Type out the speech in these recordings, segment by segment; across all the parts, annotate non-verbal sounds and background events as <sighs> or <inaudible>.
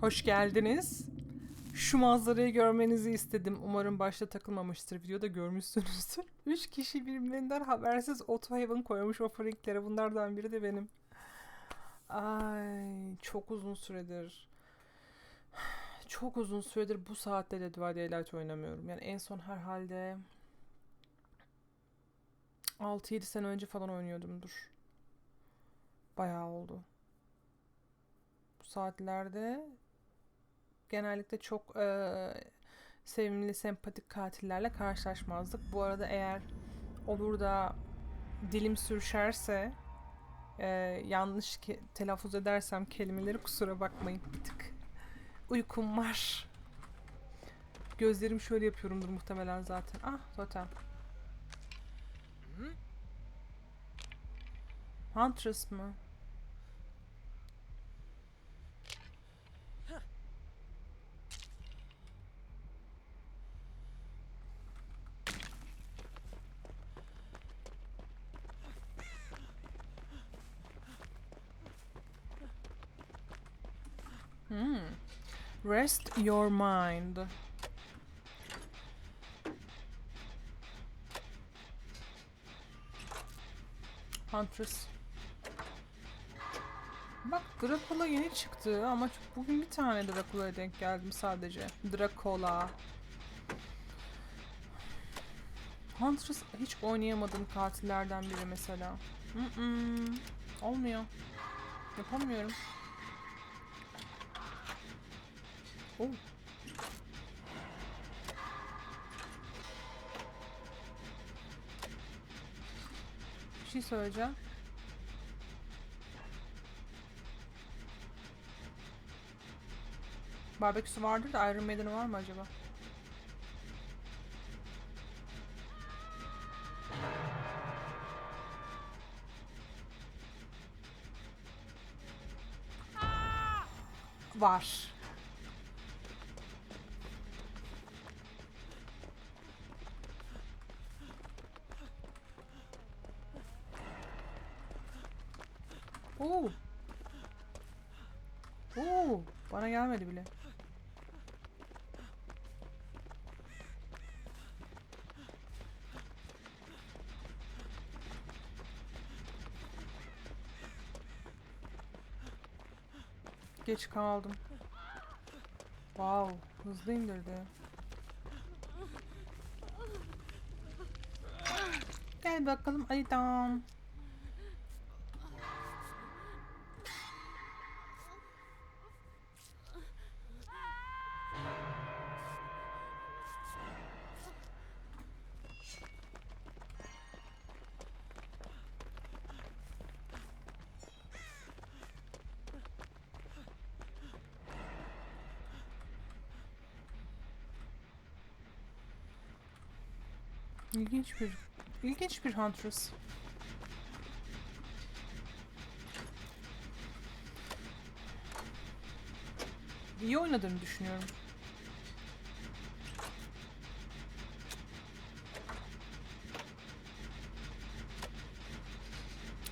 Hoş geldiniz. Şu manzarayı görmenizi istedim. Umarım başta takılmamıştır. Videoda görmüşsünüzdür. <laughs> Üç kişi birbirinden habersiz Autohaven koymuş offeringlere. Bunlardan biri de benim. Ay çok uzun süredir. <sighs> Çok uzun süredir bu saatte Dead by Daylight oynamıyorum. Yani en son herhalde 6-7 sene önce falan oynuyordumdur. Bayağı oldu. Bu saatlerde genellikle çok eee, sevimli, sempatik katillerle karşılaşmazdık. Bu arada eğer olur da dilim sürüşerse eee, yanlış ke- telaffuz edersem kelimeleri kusura bakmayın bir tık. Uykum var. Gözlerim şöyle yapıyorumdur muhtemelen zaten. Ah totem. Huntress mı? Hmm. Rest your mind. Huntress. Bak Dracula yeni çıktı ama bugün bir tane Dracula'ya denk geldim sadece. Dracula. Huntress hiç oynayamadığım katillerden biri mesela. Mm-mm. Olmuyor. Yapamıyorum. Oh. Bir şey söyleyeceğim. Barbeküsü vardır da Iron Maiden'ı var mı acaba? Var. Oo. Oo, gelmedi bile. Geç kaldım. Wow, hızlı indirdi. Gel bakalım Ali'dan. İlginç bir, ilginç bir Huntress. İyi oynadığını düşünüyorum.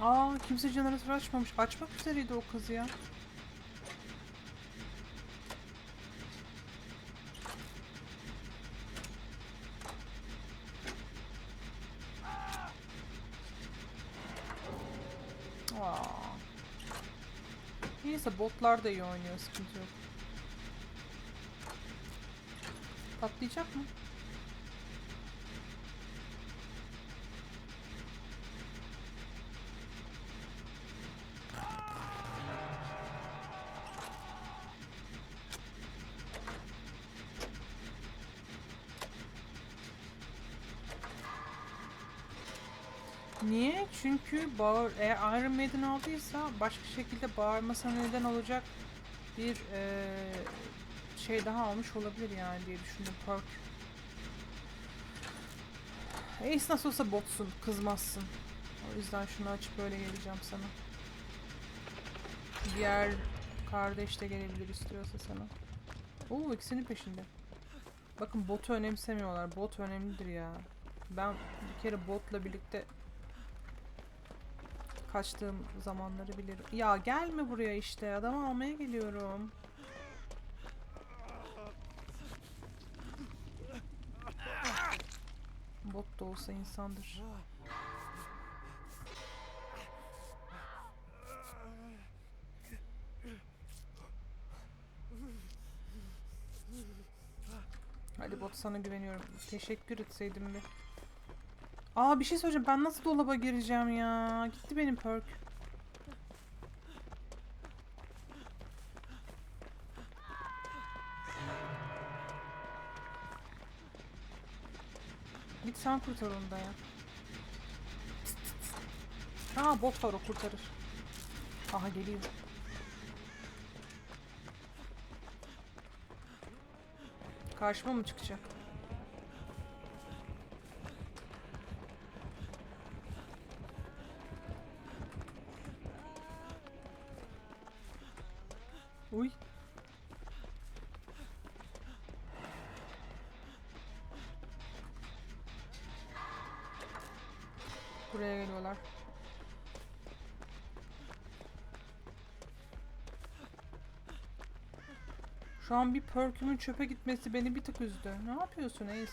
Aa kimse jeneratör açmamış. Açmak üzereydi o kız ya. Aa. Neyse botlar da iyi oynuyor sıkıntı yok. Patlayacak mı? Çünkü bağır, eğer Iron Maiden aldıysa başka şekilde bağırmasına neden olacak bir eee, şey daha almış olabilir yani diye düşündüm. Perk. Ace nasıl olsa botsun, kızmazsın. O yüzden şunu açıp böyle geleceğim sana. Diğer kardeş de gelebilir istiyorsa sana. Oo ikisinin peşinde. Bakın botu önemsemiyorlar. Bot önemlidir ya. Ben bir kere botla birlikte kaçtığım zamanları bilirim. Ya gelme buraya işte. Adamı almaya geliyorum. Bot da olsa insandır. Hadi bot sana güveniyorum. Teşekkür etseydim bir. Aa bir şey söyleyeceğim. Ben nasıl dolaba gireceğim ya? Gitti benim perk. Git sen kurtar onu da ya. Ha bot var o kurtarır. Aha geliyor. Karşıma mı çıkacak? Buraya geliyorlar. Şu an bir perkümün çöpe gitmesi beni bir tık üzdü. Ne yapıyorsun Ace?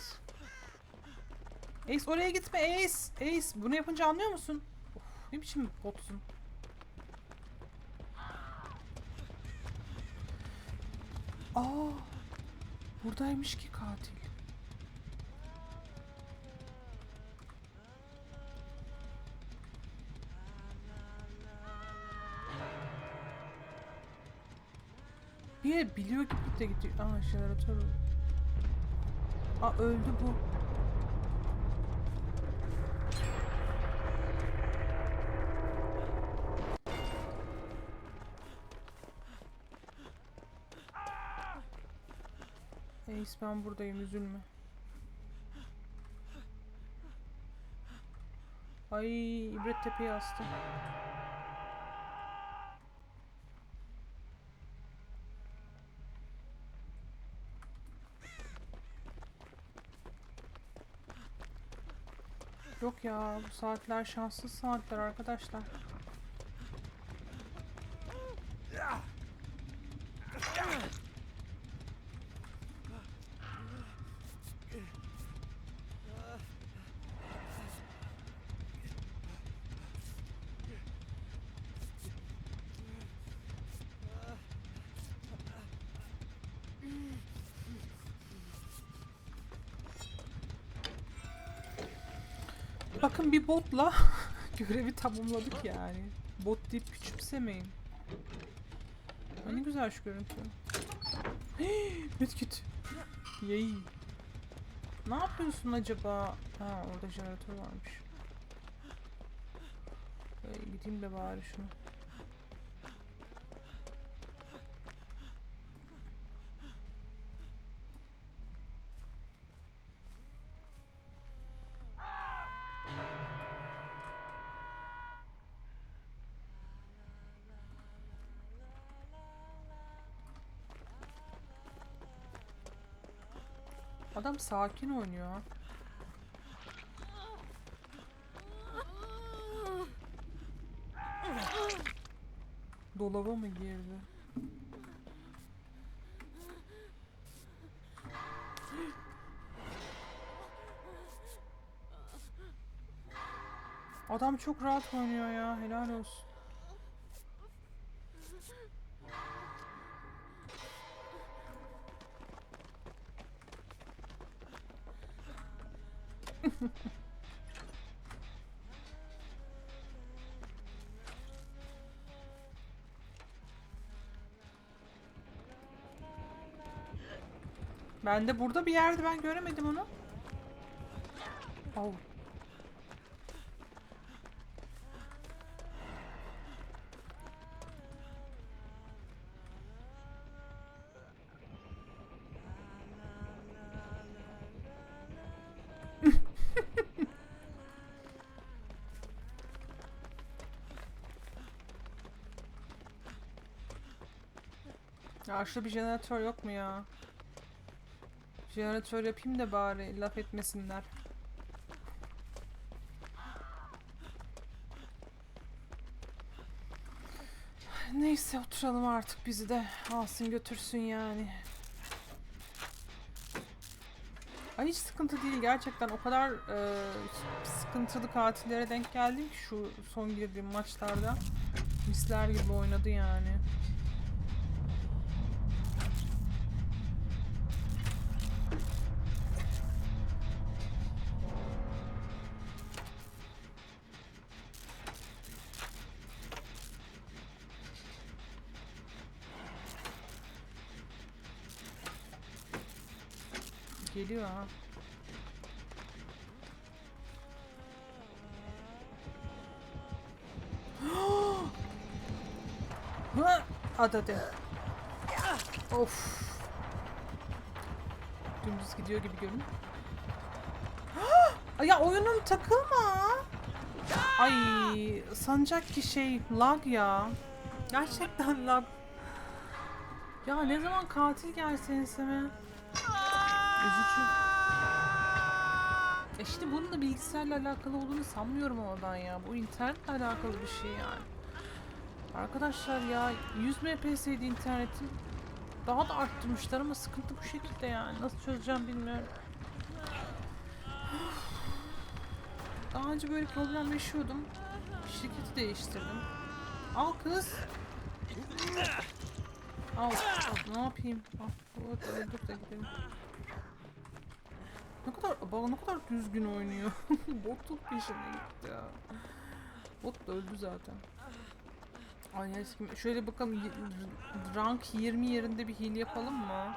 Ace oraya gitme Ace! Ace bunu yapınca anlıyor musun? Of, ne biçim botsun? Aa! Buradaymış ki katil. Yere biliyor gibi de gidiyor. Aa jeneratör öldü. Aa öldü bu. Ace ben buradayım üzülme. Ay ibret tepeye astı. Yok ya bu saatler şanssız saatler arkadaşlar. Bakın bir botla <laughs> görevi tamamladık yani. Bot deyip küçümsemeyin. Ne güzel şu görüntü. <gasps> Medkit. Yay. Ne yapıyorsun acaba? Ha orada jeneratör varmış. Ay, gideyim de bari şunu. Adam sakin oynuyor. Dolaba mı girdi? Adam çok rahat oynuyor ya. Helal olsun. Ben de burada bir yerde ben göremedim onu. Oh. Şurada bir jeneratör yok mu ya? Jeneratör yapayım da bari laf etmesinler. Neyse oturalım artık bizi de alsın götürsün yani. Ay hiç sıkıntı değil gerçekten o kadar e, sıkıntılı katillere denk geldim ki şu son girdiğim maçlarda. Misler gibi oynadı yani. Geliyor ha. <gasps> Hadi. Of. Dümdüz gidiyor gibi görünüyor. <gasps> Ya oyunum takılma. Ay sanacak ki şey lag ya. Gerçekten lag. Ya ne zaman katil gelse enseme. Üzücü. E işte bunun da bilgisayarla alakalı olduğunu sanmıyorum ben ya. Bu internetle alakalı bir şey yani. Arkadaşlar ya 100 MPS'ydi internetin. Daha da arttırmışlar ama sıkıntı bu şekilde yani. Nasıl çözeceğim bilmiyorum. Daha önce böyle problem yaşıyordum. Şirketi değiştirdim. Al kız. Al. Ne yapayım? Al. Dur, de gidelim. Ne kadar, baba ne kadar düzgün oynuyor. <laughs> Botun peşine gitti ya. Bot da öldü zaten. Ay neyse şöyle bakalım rank 20 yerinde bir heal yapalım mı?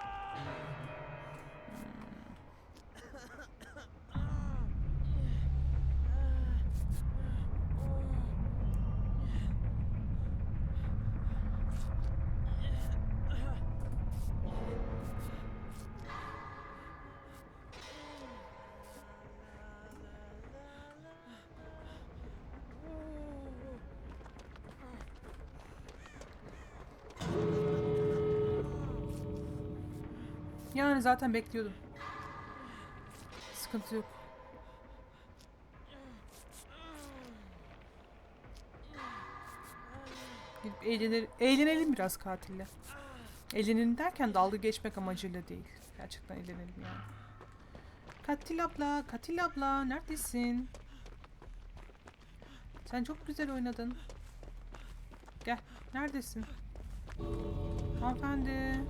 Yani zaten bekliyordum. Sıkıntı yok. Gidip eğlenir, eğlenelim biraz katille. Eğlenelim derken dalga geçmek amacıyla değil. Gerçekten eğlenelim yani. Katil abla, Katil abla neredesin? Sen çok güzel oynadın. Gel, neredesin? Hanımefendi.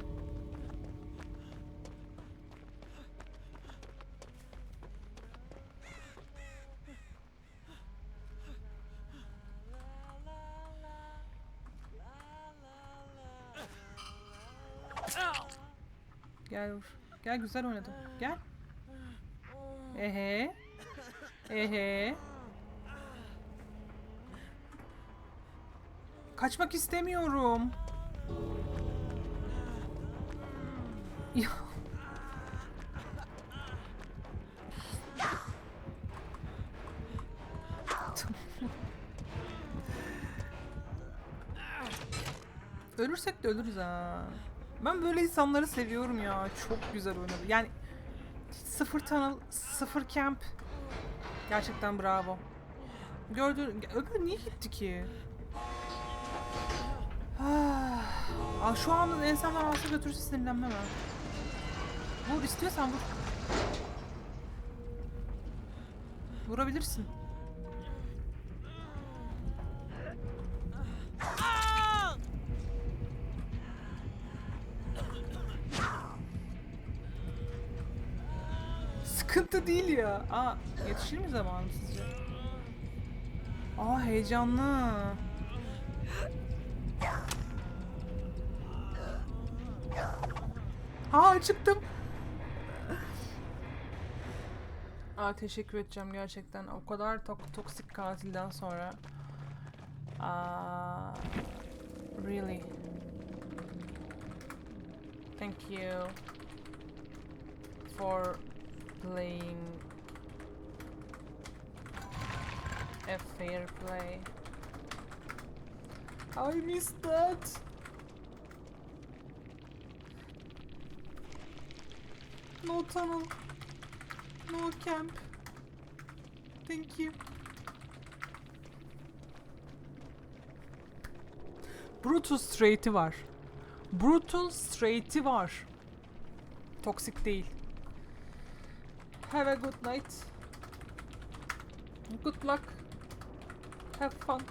Gel vur. Gel güzel oynadın. Gel. Ehe. Ehe. Kaçmak istemiyorum. Ya. Ölürsek de ölürüz ha. Ben böyle insanları seviyorum ya. Çok güzel oynadı. Yani sıfır tunnel, sıfır camp. Gerçekten bravo. Gördün, öbürü niye gitti ki? Ah, Aa, şu anda insanlar alsa götürürse sinirlenmem ha. Vur istiyorsan vur. Vurabilirsin. Sıkıntı değil ya. Aa, yetişir mi zamanım sizce? Aa heyecanlı. Aa çıktım. Aa teşekkür edeceğim gerçekten. O kadar tok toksik katilden sonra. Aa, really. Thank you for playing a fair play. I missed that. No tunnel. No camp. Thank you. Brutal Straight'i var. Brutal Straight'i var. Toksik değil. Have a good night. Good luck. Have fun. <laughs>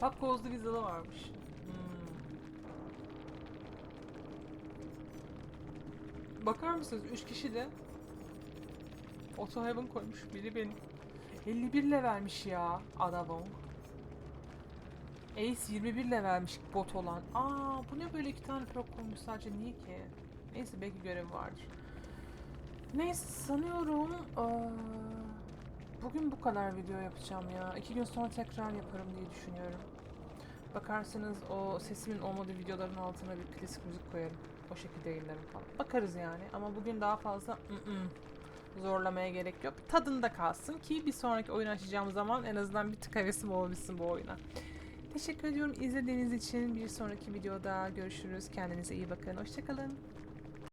Bak kozlu vizalı varmış. Hmm. Bakar mısınız? 3 kişi de Auto Heaven koymuş. Biri benim. 51 levelmiş ya Adavon. Ace 21 levelmiş bot olan. Aa bu ne böyle iki tane perk koymuş sadece niye ki? Neyse belki görev vardır. Neyse sanıyorum eee, bugün bu kadar video yapacağım ya. İki gün sonra tekrar yaparım diye düşünüyorum. Bakarsanız o sesimin olmadığı videoların altına bir klasik müzik koyarım. O şekilde yayınlarım falan. Bakarız yani ama bugün daha fazla ı-ı, zorlamaya gerek yok. Tadında kalsın ki bir sonraki oyun açacağım zaman en azından bir tık hevesim olabilsin bu oyuna. Teşekkür ediyorum izlediğiniz için. Bir sonraki videoda görüşürüz. Kendinize iyi bakın. Hoşçakalın.